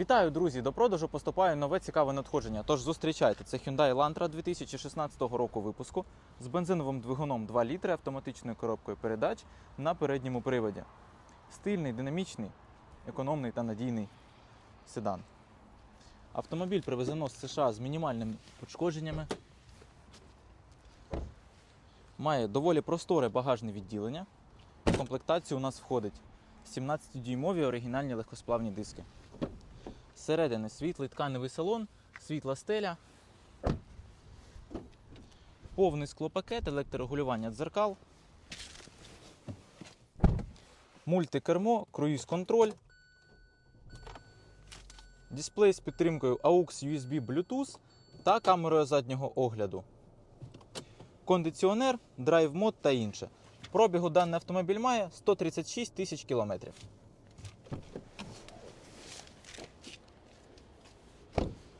Вітаю, друзі! До продажу поступає нове цікаве надходження. Тож зустрічайте. Це Hyundai Elantra 2016 року випуску з бензиновим двигуном 2 літри автоматичною коробкою передач на передньому приводі. Стильний, динамічний, економний та надійний седан. Автомобіль привезено з США з мінімальними пошкодженнями. Має доволі просторе багажне відділення. В комплектацію у нас входить 17-дюймові оригінальні легкосплавні диски. Зсередини світлий тканевий салон, світла стеля, повний склопакет, електрорегулювання дзеркал, мультикермо, круїз-контроль, дисплей з підтримкою AUX USB Bluetooth та камерою заднього огляду, кондиціонер, драйв-мод та інше. Пробігу даний автомобіль має 136 тисяч кілометрів.